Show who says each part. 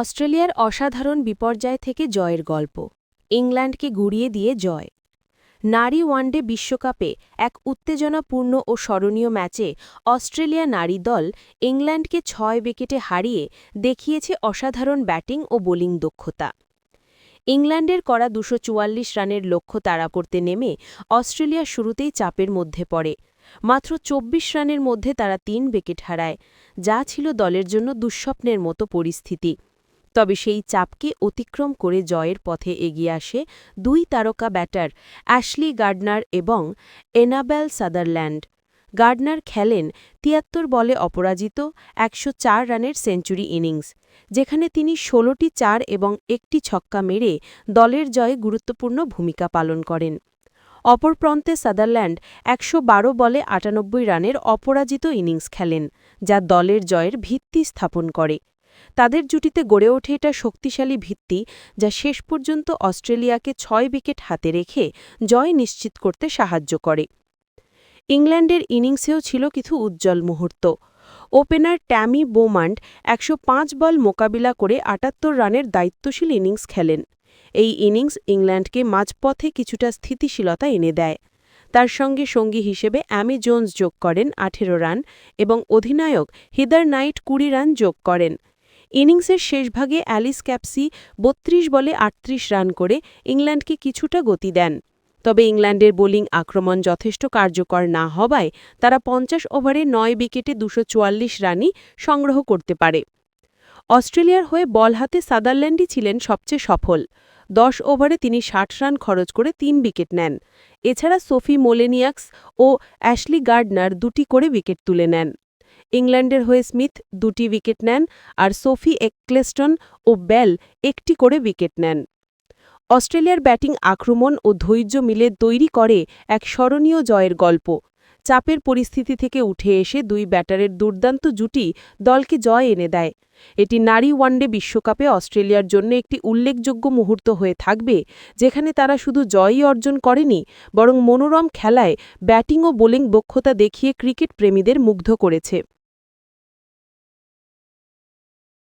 Speaker 1: অস্ট্রেলিয়ার অসাধারণ বিপর্যয় থেকে জয়ের গল্প। ইংল্যান্ডকে গুড়িয়ে দিয়ে জয়। নারী ওয়ানডে বিশ্বকাপে এক উত্তেজনাপূর্ণ ও স্মরণীয় ম্যাচে অস্ট্রেলিয়া নারী দল ইংল্যান্ডকে ছয় উইকেটে হারিয়ে দেখিয়েছে অসাধারণ ব্যাটিং ও বোলিং দক্ষতা। ইংল্যান্ডের করা দুশো রানের লক্ষ্য তাড়া করতে নেমে অস্ট্রেলিয়া শুরুতেই চাপের মধ্যে পড়ে। মাত্র ২৪ রানের মধ্যে তারা তিন উইকেট হারায়, যা ছিল দলের জন্য দুঃস্বপ্নের মতো পরিস্থিতি। তবে সেই চাপকে অতিক্রম করে জয়ের পথে এগিয়ে আসে দুই তারকা ব্যাটার অ্যাশলি গার্ডনার এবং এনাবেল সাদারল্যান্ড। গার্ডনার খেলেন তিয়াত্তর বলে অপরাজিত একশো চার রানের সেঞ্চুরি ইনিংস, যেখানে তিনি ষোলোটি চার এবং একটি ছক্কা মেরে দলের জয়ে গুরুত্বপূর্ণ ভূমিকা পালন করেন। অপর প্রান্তে সাদারল্যান্ড একশো বারো বলে আটানব্বই রানের অপরাজিত ইনিংস খেলেন, যা দলের জয়ের ভিত্তি স্থাপন করে। তাদের জুটিতে গড়ে ওঠে এটা শক্তিশালী ভিত্তি যা শেষ পর্যন্ত অস্ট্রেলিয়াকে ছয় উইকেট হাতে রেখে জয় নিশ্চিত করতে সাহায্য করে। ইংল্যান্ডের ইনিংসেও ছিল কিছু উজ্জ্বল মুহূর্ত। ওপেনার ট্যামি বোমান্ড একশো পাঁচ বল মোকাবিলা করে আটাত্তর রানের দায়িত্বশীল ইনিংস খেলেন। এই ইনিংস ইংল্যান্ডকে মাঝপথে কিছুটা স্থিতিশীলতা এনে দেয়। তার সঙ্গে সঙ্গী হিসেবে অ্যামি জোন্স যোগ করেন আঠেরো রান এবং অধিনায়ক হিদার নাইট কুড়ি রান যোগ করেন। ইনিংসের শেষভাগে অ্যালিস ক্যাপসি বত্রিশ বলে আটত্রিশ রান করে ইংল্যান্ডকে কিছুটা গতি দেন। তবে ইংল্যান্ডের বোলিং আক্রমণ যথেষ্ট কার্যকর না হওয়ায় তারা পঞ্চাশ ওভারে নয় উইকেটে দুশো রানই সংগ্রহ করতে পারে। অস্ট্রেলিয়ার হয়ে বল হাতে সাদারল্যান্ডই ছিলেন সবচেয়ে সফল। দশ ওভারে তিনি ষাট রান খরচ করে তিন উইকেট নেন। এছাড়া সোফি মোলেনিয়াক্স ও অ্যাশলি গার্ডনার দুটি করে উইকেট তুলে নেন। ইংল্যান্ডের হয়ে স্মিথ দুটি উইকেট নেন আর সোফি এক্লেস্টন ও বেল একটি করে উইকেট নেন। অস্ট্রেলিয়ার ব্যাটিং আক্রমণ ও ধৈর্য মিলে তৈরি করে এক স্মরণীয় জয়ের গল্প। চাপের পরিস্থিতি থেকে উঠে এসে দুই ব্যাটারের দুর্দান্ত জুটি দলকে জয় এনে দেয়। এটি নারী ওয়ানডে বিশ্বকাপে অস্ট্রেলিয়ার জন্য একটি উল্লেখযোগ্য মুহূর্ত হয়ে থাকবে, যেখানে তারা শুধু জয়ই অর্জন করেনি, বরং মনোরম খেলায় ব্যাটিং ও বোলিং দক্ষতা দেখিয়ে ক্রিকেট প্রেমীদের মুগ্ধ করেছে।